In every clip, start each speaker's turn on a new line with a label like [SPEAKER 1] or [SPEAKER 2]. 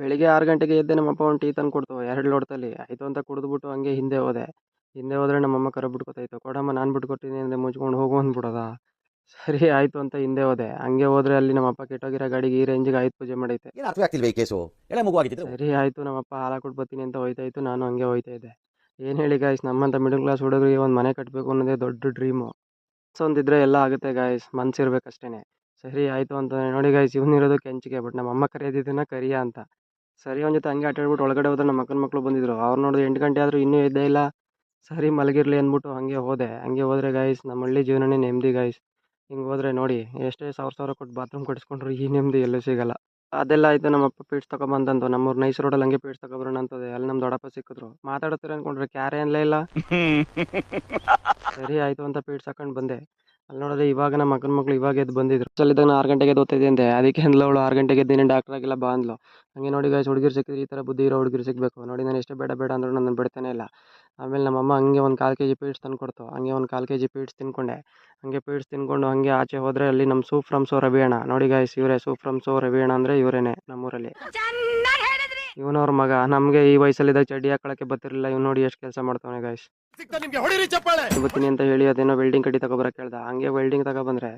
[SPEAKER 1] ಬೆಳಿಗ್ಗೆ ಆರು ಗಂಟೆಗೆ ಎದ್ದೆ ನಮ್ಮಪ್ಪ ಒಂದು ಟೀ ತಂದು ಕೊಡ್ತು. ಎರಡು ಲೋಟದಲ್ಲಿ. ಆಯಿತು ಅಂತ ಕುಡಿದ್ಬಿಟ್ಟು ಹಂಗೆ ಹಿಂದೆ ಹೋದೆ. ಹಿಂದೆ ಹೋದರೆ ನಮ್ಮಮ್ಮ ಕರೆ ಬಿಟ್ಕೊತಾಯಿತ್ತು ಕೊಡಮ್ಮ ನಾನು ಬಿಟ್ಕೊಡ್ತೀನಿ ಅಂದರೆ ಮುಚ್ಕೊಂಡು ಹೋಗು ಅಂದ್ಬಿಡೋದ? ಸರಿ ಆಯಿತು ಅಂತ ಹಿಂದೆ ಹೋದೆ. ಹಂಗೆ ಹೋದ್ರೆ ಅಲ್ಲಿ ನಮ್ಮಪ್ಪ ಕೆಟ್ಟೋಗಿರೋ ಗಾಡಿಗೆ ಈ ರೇಂಜಿಗೆ ಆಯ್ತು ಪೂಜೆ ಮಾಡೈತೆ. ಸರಿ ಆಯಿತು ನಮ್ಮಪ್ಪ ಹಾಲ ಕೊಟ್ಟು ಬರ್ತೀನಿ ಅಂತ ಹೋಯ್ತಾ ಇತ್ತು ನಾನು ಹಂಗೆ ಹೋಯ್ತಾ ಇದ್ದೆ. ಏನು ಹೇಳಿ ಗಾಯ್ಸ್ ನಮ್ಮಂಥ ಮಿಡಲ್ ಕ್ಲಾಸ್ ಹುಡುಗರಿಗೆ ಒಂದು ಮನೆ ಕಟ್ಟಬೇಕು ಅನ್ನೋದೇ ದೊಡ್ಡ ಡ್ರೀಮು ಒಂದಿದ್ರೆ ಎಲ್ಲ ಆಗುತ್ತೆ ಗಾಯ್ಸ್ ಮನ್ಸಿರ್ಬೇಕಷ್ಟೇ ಸರಿ ಆಯಿತು ಅಂತ ನೋಡಿ ಗಾಯ್ಸ್ ಇವನಿರೋದು ಕೆಂಚಿಗೆ ಬಟ್ ನಮ್ಮ ಅಮ್ಮ ಕರೆಯೋದಿದ್ದನ್ನ ಕರಿಯ ಅಂತ. ಸರಿ ಅವನ ಜೊತೆ ಹಂಗೆ ಆಟ ಆಡ್ಬಿಟ್ಟು ಒಳಗಡೆ ಹೋದ್ರೆ ನಮ್ಮ ಅಕ್ಕನ ಮಕ್ಕಳು ಬಂದಿದ್ರು. ಅವ್ರು ನೋಡಿದ್ರೆ ಎಂಟು ಗಂಟೆ ಆದರೂ ಇನ್ನೂ ಇದ್ದೇ ಇಲ್ಲ. ಸರಿ ಮಲಗಿರ್ಲಿ ಅಂದ್ಬಿಟ್ಟು ಹಂಗೆ ಹೋದೆ. ಹಂಗೆ ಹೋದ್ರೆ ಗಾಯ್ಸ್ ನಮ್ಮ ಹಳ್ಳಿ ಜೀವನನೇ ನೆಮ್ಮದಿ ಗಾಯ್ಸ್ ಹಿಂಗೆ ಹೋದ್ರೆ ನೋಡಿ ಎಷ್ಟೇ ಸಾವಿರ ಸಾವಿರ ಕೊಟ್ಟು ಬಾತ್ರೂಮ್ ಕಟ್ಸ್ಕೊಂಡ್ರು ಈ ನೆಮ್ಮದಿ ಎಲ್ಲೂ ಸಿಗಲ್ಲ. ಅದೆಲ್ಲ ಆಯಿತು ನಮ್ಮಪ್ಪ ಪೀಡ್ಸ್ ತಗೊಂಬಂದಂತು ನಮ್ಮೂರು ನೈಸ್ ರೋಡಲ್ಲಿ ಹಂಗೆ ಪೀಡ್ಸ್ ತಗೊಬರೋಣ ಅಂತದೆ. ಅಲ್ಲಿ ನಮ್ಮ ದೊಡ್ಡಪ್ಪ ಸಿಕ್ಕಿದ್ರು. ಮಾತಾಡ್ತೀರ ಅಂದ್ಕೊಂಡ್ರೆ ಕ್ಯಾರೇ ಅನ್ಲೇ ಇಲ್ಲ. ಸರಿ ಆಯಿತು ಅಂತ ಪೀಡ್ಸ್ ಹಾಕೊಂಡು ಬಂದೆ. ಅಲ್ಲಿ ನೋಡಿದ್ರೆ ಇವಾಗ ನಮ್ಮ ಮಗನ ಮಕ್ಕಳು ಇವಾಗ ಎದ್ದು ಬಂದಿದ್ರು. ಸಲಿದ್ದಾಗ ನಾನು ಆರು ಗಂಟೆಗೆ ಎದ್ದು ಓದ್ತಿದ್ದೆ ಅಂದೆ. ಅದಕ್ಕೆ ಅಂದ್ಲು ಅವಳು ಆರು ಗಂಟೆಗೆ ಎದ್ದಿನ ಡಾಕ್ಟರ್ ಆಗಿಲ್ಲ ಬಾ ಅಂದ್ಲು. ಹಂಗೆ ನೋಡಿ ಗಾಯ್ಸ್ ಹುಡುಗಿರು ಸಿಕ್ಕಿದ್ರೆ ಈ ಥರ ಬುದ್ಧಿ ಇರೋ ಹುಡುಗಿರು ಸಿಗಬೇಕು. ನೋಡಿ ನಾನು ಎಷ್ಟೇ ಬೇಡ ಬೇಡ ಅಂದ್ರೂ ನಾನು ಬಿಡ್ತಾನೆ ಇಲ್ಲ. ಆಮೇಲೆ ನಮ್ಮಮ್ಮ ಹಂಗೆ ಒಂದು ಕಾಲು ಕೆ ಜಿ ಪೀಡ್ಸ್ ತಂದು ಕೊಡ್ತು. ಹಂಗೆ ಒಂದು ಕಾಲು ಕೆ ಜಿ ಪೀಡ್ಸ್ ತಿನ್ಕೊಂಡೆ. ಹಂಗೆ ಪೀಡ್ಸ್ ತಿನ್ಕೊಂಡು ಹಂಗೆ ಆಚೆ ಹೋದರೆ ಅಲ್ಲಿ ನಮ್ಮ ಸೂಪ್ ಫ್ರಮ್ ಸೋ ರವಿ ಅಣ್ಣ ನೋಡಿ ಗಾಯ್ಸ್ ಇವರೇ ಸೂಪ್ ಫ್ರಮ್ ಸೋ ರವಿ ಅಣ್ಣ ಅಂದರೆ ಇವರೇನೆ ನಮ್ಮೂರಲ್ಲಿ. ಇವನವ್ರ ಮಗ. ನಮಗೆ ಈ ವಯಸ್ಸಲ್ಲಿದ್ದಾಗ ಚಡ್ಡಿ ಹಾಕೊಳಕ್ಕೆ ಬರ್ತಿರ್ಲಿಲ್ಲ. ಇವ್ ನೋಡಿ ಎಷ್ಟು ಕೆಲಸ ಮಾಡ್ತಾವನೆ ಗಾಯ್ಸ್ ಬರ್ತೀನಿ ಅಂತ ಹೇಳಿ ಅದೇನೋ ವೆಲ್ಡಿಂಗ್ ಕಡ್ಡಿ ತಗೊಬರಕ್ಕೆ ಹೇಳ್ದ. ಹಂಗೆ ವೆಲ್ಡಿಂಗ್ ತಗೊಬಂದ್ರೆ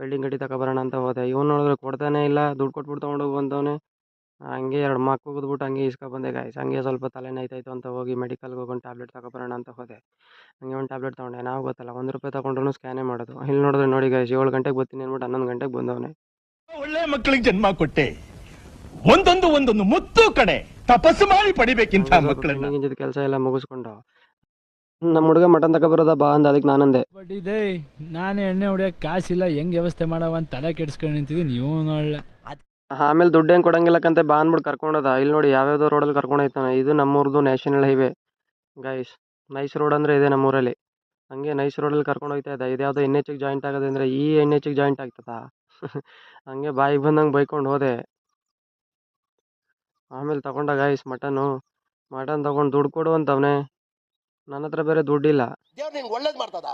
[SPEAKER 1] ವೆಲ್ಡಿಂಗ್ ಕಡ್ಡಿ ತಗೊಬರೋಣ ಅಂತ ಹೋದೆ. ಇವ್ನು ನೋಡಿದ್ರೆ ಕೊಡ್ತಾನೆ ಇಲ್ಲ ದುಡ್ಡು ಕೊಟ್ಬಿಟ್ಟು ತೊಗೊಂಡೋಗಿ ಬಂದವನೆ ಹಂಗೆ ಎರಡು ಮಾಕ್ ಕುಗಿದ್ಬಿಟ್ಟು ಹಂಗೆ ಇಸ್ಕೊ ಬಂದೆ ಗಾಯ್ಸ್ ಹಂಗೆ ಸ್ವಲ್ಪ ತಲೆ ಅಂತ ಹೋಗಿ ಮೆಡಿಕಲ್ಗೆ ಹೋಗಿ ಒಂದು ಟ್ಯಾಬ್ಲೆಟ್ ತಗೊಬರೋಣ ಅಂತ ಹೋದೆ. ಹಂಗೆ ಒಂದು ಟ್ಯಾಬ್ಲೆಟ್ ತೊಗೊಂಡೆ. ನಾವು ಗೊತ್ತಲ್ಲ ಒಂದು ರೂಪಾಯಿ ತಗೊಂಡ್ರು ಸ್ಕ್ಯಾನೇ ಮಾಡೋದು. ಇಲ್ಲಿ ನೋಡಿದ್ರೆ ನೋಡಿ ಗಾಯ್ಸ್ ಏಳು ಗಂಟೆಗೆ ಬರ್ತೀನಿ ಅಂದ್ಬಿಟ್ಟು ಹನ್ನೊಂದು ಗಂಟೆಗೆ ಬಂದವನೇ.
[SPEAKER 2] ಒಳ್ಳೆ ಮಕ್ಕಳಿಗೆ ಜನ್ಮ ಕೊಟ್ಟೆ. ಒಂದೊಂದು ಒಂದೊಂದು ಮುತ್ತು ಕಡೆ ತಪಸ್ಸು ಮಾಡಿ ಪಡಿಬೇಕಿಂತ ಮಕ್ಕಳನ್ನ.
[SPEAKER 1] ಕೆಲಸ ಎಲ್ಲ ಮುಗಿಸ್ಕೊಂಡು ನಮ್ಮ ಹುಡುಗ ಮಟನ್ ತಗೊಬರೋದ ಬಾ ಅಂದ ಅದಕ್ಕೆ ನಾನಂದೆ.
[SPEAKER 3] ಬಟ್ ಇದೆ ನಾನು ಎಣ್ಣೆ ಹೊಡಿಯೋಕೆ ಕಾಸಿಲ್ಲ ಹೆಂಗ್ ವ್ಯವಸ್ಥೆ ಮಾಡವ ಅಂತ ತಲೆ ಕೆಡ್ಸ್ಕೊಂಡು ನಿಂತಿದ್ದೀನಿ ನೀವು ನೋಡ್ಲೆ.
[SPEAKER 1] ಆಮೇಲೆ ದುಡ್ಡು ಹೆಂಗ್ ಕೊಡಂಗಿಲ್ಲಕ್ಕಂತ ಬಾ ಅಂದ್ಬಿಟ್ಟು ಕರ್ಕೊಂಡೋದ. ಇಲ್ಲಿ ನೋಡಿ ಯಾವ್ಯಾವ್ದೋ ರೋಡಲ್ಲಿ ಕರ್ಕೊಂಡು ಹೋಯ್ತಾನೆ. ಇದು ನಮ್ಮೂರ್ದು national highway guys nice road ಅಂದರೆ ಇದೆ ನಮ್ಮೂರಲ್ಲಿ. ಹಂಗೆ ನೈಸ್ ರೋಡಲ್ಲಿ ಕರ್ಕೊಂಡು ಹೋಗ್ತಾ ಇದ್ದ. ಇದು ಯಾವುದೋ ಎನ್ ಎಚ್ಗೆ ಜಾಯಿಂಟ್ ಆಗೋದಂದ್ರೆ ಅಂದರೆ ಈ ಎನ್ ಎಚ್ಗೆ ಜಾಯಿಂಟ್ ಆಗ್ತದ? ಹಂಗೆ ಬಾಯಿಗೆ ಬಂದಂಗೆ ಬೈಕೊಂಡು ಹೋದೆ. ಆಮೇಲೆ ತಗೊಂಡ ಗಾಯ್ಸ್ ಮಟನು ಮಟನ್ ತಗೊಂಡು ದುಡ್ಡು ಕೊಡು ಅಂತವನೆ. ನನ್ನ ಹತ್ರ ಬೇರೆ ದುಡ್ಡಿಲ್ಲ.
[SPEAKER 4] ದೇವ್ರು ನಿನ್ಗೆ ಒಳ್ಳೇದು ಮಾಡ್ತದ?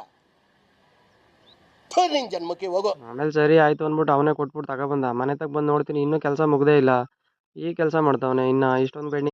[SPEAKER 4] ನಿನ್ ಜನ್ಮಕ್ಕೆ ಹೋಗೋ.
[SPEAKER 1] ಆಮೇಲೆ ಸರಿ ಆಯ್ತು ಅಂದ್ಬಿಟ್ಟು ಅವನೇ ಕೊಟ್ಬಿಟ್ಟು ತಗೊಬಂದ ಮನೆ ತಗ ಬಂದು ನೋಡ್ತೀನಿ ಇನ್ನೂ ಕೆಲಸ ಮುಗ್ದೇ ಇಲ್ಲ. ಈ ಕೆಲಸ ಮಾಡ್ತಾವನೆ ಇನ್ನು ಇಷ್ಟೊಂದು ಬೆಣ್ಣೆ